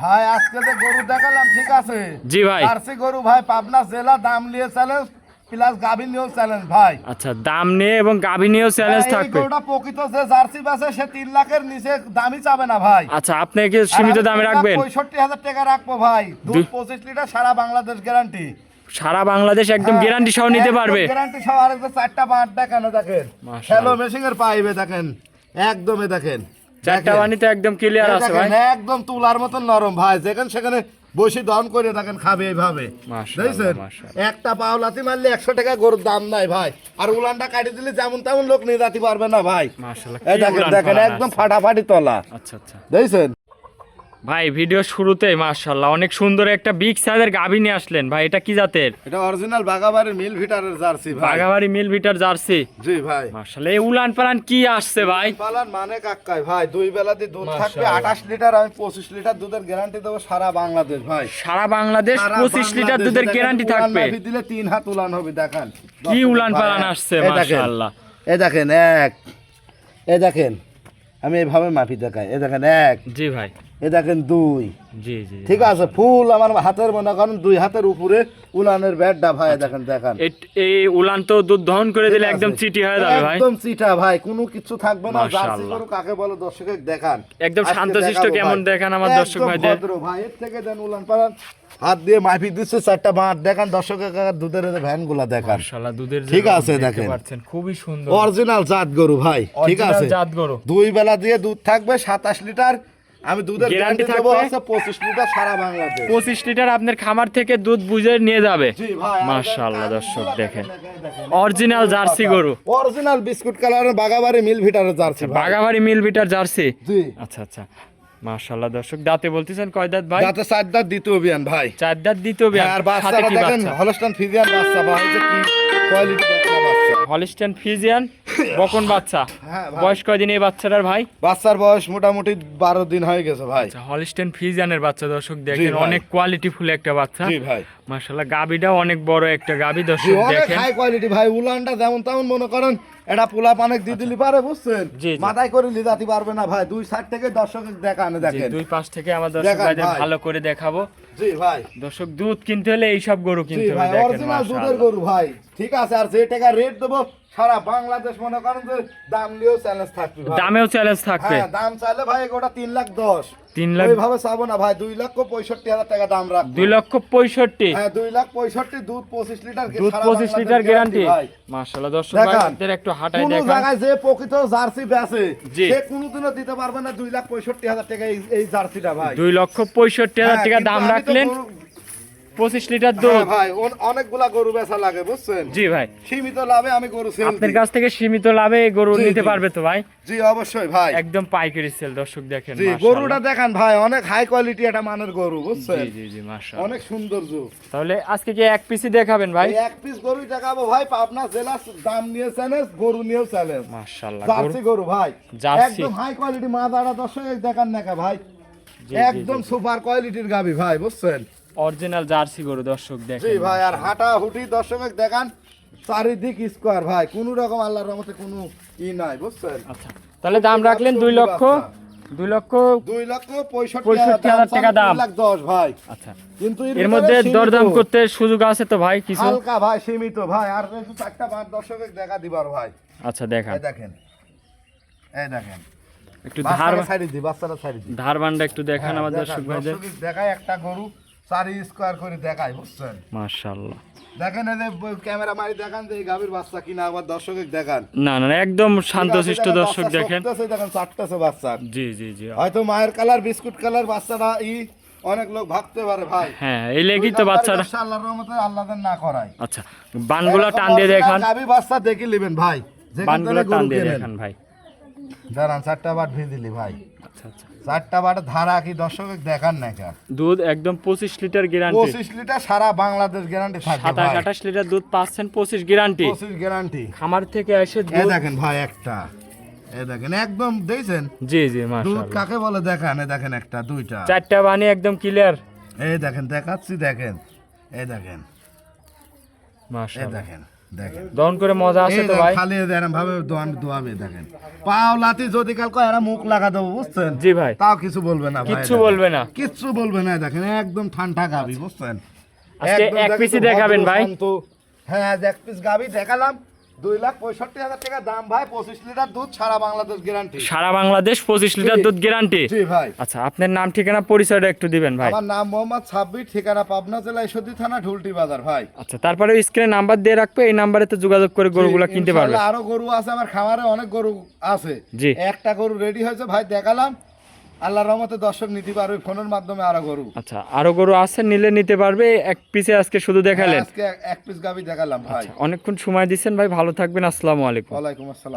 ভাই আজকে যে গরু দেখালাম ঠিক আছে? জি ভাই। জার্সি গরু ভাই পাবনা জেলা দাম নিয়ে চ্যালেঞ্জ প্লাস গাভী নিয়েও চ্যালেঞ্জ ভাই। আচ্ছা দাম নিয়ে এবং গাভী নিয়েও চ্যালেঞ্জ থাকবে। গরুটা প্রকৃত যে জার্সি বাসে সে তিন লাখের নিচে দামই চাবে না ভাই। আচ্ছা আপনি কি সীমিত দামে রাখবেন? পঁয়ষট্টি হাজার টাকা রাখব ভাই। দুধ পঁচিশ লিটার সারা বাংলাদেশ গ্যারান্টি সারা বাংলাদেশ একদম গ্যারান্টি সহ নিতে পারবে। গ্যারান্টি সহ আর একটা চারটা বাঁট দেখানো দেখেন। হ্যালো মেশিনের পাইবে দেখেন। একদমই দেখেন। চারটা একদম ক্লিয়ার আছে ভাই। একদম তুলার মতন নরম। ভাই যেখানে সেখানে বসে দন করে থাকেন খাবে এইভাবে। একটা পাওলাতি মারলে একশো টাকা গরুর দাম নাই ভাই। আর উলানটা কাটি দিলে যেমন তেমন লোক নিয়ে যাতে পারবে না ভাই। দেখেন দেখেন একদম ফাটাফাটি তলা। আচ্ছা আচ্ছা। দেখছেন ভাই ভিডিও শুরুতেই মাশাআল্লাহ অনেক সুন্দর একটা বিগ সাইজের গাভী নিয়ে আসলেন। ভাই এটা কি জাতের? এটা অরিজিনাল বাগাবাড়ির মিল ভিটারের জার্সি ভাই। বাগাবাড়ি মিল ভিটার জার্সি? জি ভাই। মাশাআল্লাহ এই উলান পালান কি আসছে ভাই? পালান মানে কাকাই ভাই। দুই বেলাতে দুধ থাকবে মাশাআল্লাহ। আঠাশ লিটার আমি পঁচিশ লিটার দুধের গ্যারান্টি দেবো সারা বাংলাদেশ ভাই। সারা বাংলাদেশ সারা পঁচিশ লিটার দুধের গ্যারান্টি থাকবে। দিলে তিন হাত উলান হবে দেখান। কি উলান পালান আসছে দেখেন, এই দেখেন এক। এই দেখেন আমি এইভাবে মাপি দেখাই এই দেখেন এক। জি ভাই। এই দেখেন দুই। জি জি ঠিক আছে ফুল আমার হাতের মনে করেন দুই হাতের উপরে উলানের ব্যাটটা ভাই দেখেন দেখান। এট- এই উলান তো দুধ দহন করে দিলে একদম চিটি হয়ে যাবে ভাই। একদম চিটা ভাই কোনো কিছু থাকবে না জার্সি। গরু কাকে বলে দর্শকের দেখান। একদম আজকে শান্তশিষ্ট কেমন ভাই। দেখান আমার দর্শক একদম ভাইদের। ভদ্র ভাই এর থেকে দেন উলান পালান হাত দিয়ে মাফি দিচ্ছে চারটা বাঁট দেখান দর্শকের কাকার দুধের ভ্যানগুলা দেখান। মাশাআল্লাহ দুধের ঠিক আছে, দেখেন। খুবই সুন্দর। অরিজিনাল জাত গরু ভাই ঠিক আছে। জাত গরু। দুই বেলা দিয়ে দুধ থাকবে সাতাশ লিটার আমি দুধের গ্যারান্টি থাকবে? আছে পঁচিশ লিটার সারা বাংলাদেশ। পঁচিশ লিটার আপনার খামার থেকে দুধ বুঝে নিয়ে যাবে। জি ভাই মাশাআল্লাহ দর্শক দেখেন অরিজিনাল জার্সি গরু। অরিজিনাল বিস্কুট কালারের বাগাবাড়ি মিল ভিটারের জার্সি বাগাবাড়ি মিল বিটার জার্সি? জি। আচ্ছা আচ্ছা। মাশাআল্লাহ দর্শক দাঁতে বলতেছেন কয় দাঁত ভাই? যাতে চার দাঁত দ্বিতীয় অভিযান ভাই। চার দাঁত দ্বিতীয় বিয়ান হ্যাঁ, আর সাথে দেখেন হলস্টান ফিজিয়ান বাচ্চা ভাই যে কি কোয়ালিটি বাচ্চা হলিস্টান ফিজিয়ান বকন বাচ্চা। হ্যাঁ। বয়স কয়দিন এই বাচ্চাটার ভাই? বাচ্চার বয়স মোটামুটি বারো দিন হয়ে গেছে ভাই। হলিস্টেন ফিজানের বাচ্চা দর্শক দেখেন অনেক কোয়ালিটি ফুল একটা বাচ্চা। ভাই। মাশাআল্লাহ গাবিটা অনেক বড় একটা গাবি দর্শক দেখেন। হাই কোয়ালিটি ভাই উলানটা যেমন তেমন মনে করেন এটা পোলা পানেক দিয়ে দিলি পারে বুঝছেন। মাথায় করে লিজাতে পারবে না ভাই। দুই সাইড থেকে দর্শক দেখানো দেখেন। দুই পাশ থেকে আমার দর্শক দেখান ভাইদের ভাই। ভালো করে দেখাবো। জি ভাই। দর্শক দুধ কিনতে হলে এইসব গরু কিনতে হবে দেখেন অরিজিনাল দুধের গরু ভাই। ঠিক আছে আর যে টাকা রেট দেবো সারা বাংলাদেশ মনে করেন যে দাম নিয়েও চ্যালেঞ্জ থাকবে দামেও চ্যালেঞ্জ থাকবে। হ্যাঁ দাম চাইলে ভাই ওটা তিন লাখ দশ। তিন লাখ ওইভাবে চাবো না ভাই দুই লক্ষ পঁয়ষট্টি হাজার টাকা দাম রাখ দুই লক্ষ পঁয়ষট্টি? হ্যাঁ দুই লাখ পঁয়ষট্টি দুধ পঁচিশ লিটার দুধ পঁচিশ লিটার গ্যারান্টি ভাই। মাশাআল্লাহ দর্শক ভাইদের একটু হাঁটাই দেখান। জায়গায় যে প্রকৃত জার্সি বেছে। সে কোনোদিনও দিতে পারবে না দুই লাখ পঁয়ষট্টি হাজার টাকা এই- জার্সিটা ভাই। দুই লক্ষ পঁয়ষট্টি হাজার হ্যাঁ, টাকা দাম রাখলেন। পঁচিশ লিটার হ্যাঁ দুধ ভাই অন- অনেকগুলা গরু বেচা লাগে বুঝছেন? জি ভাই। সীমিত লাভে আমি গরু সেল আপনার কাছ থেকে সীমিত লাভে গরু নিতে পারবে তো ভাই? জি অবশ্যই ভাই। একদম পাইকারি সেল দর্শক দেখেন জি গরুটা দেখান ভাই অনেক হাই কোয়ালিটি একটা মানের গরু বুঝছেন? জি জি জি মাশাআল্লাহ। অনেক সুন্দর জু। তাহলে আজকে কি এক পিসি দেখাবেন ভাই? এক পিস গরুই দেখাবো ভাই পাবনা জেলা দাম নিয়ে চ্যালেঞ্জ গরু নিয়েও চ্যালেঞ্জ মাশাআল্লাহ জার্সি গরু ভাই। একদম হাই কোয়ালিটি মাদারা দর্শক দেখান নাকা ভাই? একদম সুপার কোয়ালিটির গাবি ভাই বুঝছেন? অরিজিনাল জার্সি গরু দর্শক দেখেন। জি ভাই আর হাঁটা হুটি দর্শক দেখান চারিদিক স্কোয়ার ভাই কোন রকম আল্লাহর রহমতে কোনো ই নাই বুঝছেন? আচ্ছা তাহলে দাম রাখলেন দুই লক্ষ দুই লক্ষ দুই লক্ষ পঁয়ষট্টি হাজার টাকা দাম। লাখ দশ ভাই। আচ্ছা। কিন্তু এর মধ্যে দরদাম করতে সুযোগ আছে তো ভাই কিছু? হালকা ভাই সীমিত ভাই আর একটু চারটা পাঁচ দর্শক দেখা দিবার ভাই। আচ্ছা দেখান এই দেখেন। এই দেখেন। একটু ধার বাচ্চারা সাইড দি। ধার বান্ডা একটু দেখান হ্যাঁ, আমার দেখান, দর্শক ভাইদের। দেখায় একটা গরু। চারি স্কোয়ার করে দেখায় বুঝছেন? মাশাআল্লাহ। দেখেন এই ক্যামেরা মারি দেখান যে এই গাভীর বাচ্চা কিনা আমার দর্শক দেখান। না না একদম শান্তশিষ্ট দর্শক দেখেন। দেখেন চারটাছে বাচ্চা। জি জি জি। হয়তো মায়ের কালার বিস্কুট কালার বাচ্চাটা ই অনেক লোক ভাবতে পারে ভাই। হ্যাঁ এই লেগেই তো বাচ্চারা আল্লাহর রহমতে আল্লাহদের না করায় আচ্ছা বানগুলা টান দিয়ে দেখান। গাভী বাচ্চা দেখে নেবেন ভাই। বানগুলা টান দিয়ে দেখান ভাই। দাঁড়ান চারটা বাট ভিজিলি ভাই। আচ্ছা আচ্ছা। চারটা বাট ধারা কি দর্শক দেখান না কা দুধ একদম পঁচিশ লিটার গ্যারান্টি পঁচিশ লিটার সারা বাংলাদেশ গ্যারান্টি থাকবে সাতাশ আঠাশ লিটার দুধ পাচ্ছেন পঁচিশ গ্যারান্টি পঁচিশ গ্যারান্টি খামার থেকে এসে এ দেখেন ভাই একটা। এ দেখেন একদম দেখছেন? জি জি দুধ কাকে বলে? দেখেন এ দেখেন একটা দুইটা। চারটা বানি একদম ক্লিয়ার এই দেখেন দেখাচ্ছি দেখেন। এই দেখেন। মাশাআল্লাহ। দেখেন। দেখেন। দহন করে মজা আছে তো ভাই? খালি এরম ভাবে দোয়ান দোয়াবে দেখেন। পাও লাতি যদি কাল কয় এরা মুখ লাগা দেবো বুঝছেন? জি ভাই। তাও কিছু বলবে না ভাই কিচ্ছু বলবে না। কিচ্ছু বলবে না দেখেন একদম ঠান্ডা গাবি বুঝছেন? আজকে এক পিসি দেখাবেন ভাই? হ্যাঁ এক পিস গাবি দেখালাম। দুই লাখ পঁয়ষট্টি হাজার টাকা দাম ভাই পঁচিশ লিটার দুধ সারা বাংলাদেশ গ্যারান্টি সারা বাংলাদেশ পঁচিশ লিটার দুধ গ্যারান্টি জি ভাই। আচ্ছা আপনার নাম ঠিকানা পরিচয়টা একটু দিবেন ভাই। আমার নাম মোহাম্মদ সাব্বির ঠিকানা পাবনা জেলা ঈশ্বরদী থানা ঢুলটি বাজার ভাই। আচ্ছা তারপরে স্ক্রিনে নাম্বার দিয়ে রাখবে এই নাম্বারে তো যোগাযোগ করে গরুগুলা কিনতে পারবে। আরও গরু আছে আমার খামারে অনেক গরু আছে। জি। একটা গরু রেডি হয়েছে ভাই দেখালাম। আল্লাহর রহমতে দর্শক নিতে পারবে ফোনের মাধ্যমে আরও গরু। আচ্ছা আরও গরু আছে নিলে নিতে পারবে এক পিসে আজকে শুধু দেখালেন। আজকে এক পিস গাবি দেখালাম ভাই। অনেকক্ষণ সময় দিচ্ছেন ভাই ভালো থাকবেন আসসালামু আলাইকুম। ওয়ালাইকুম আসসালাম।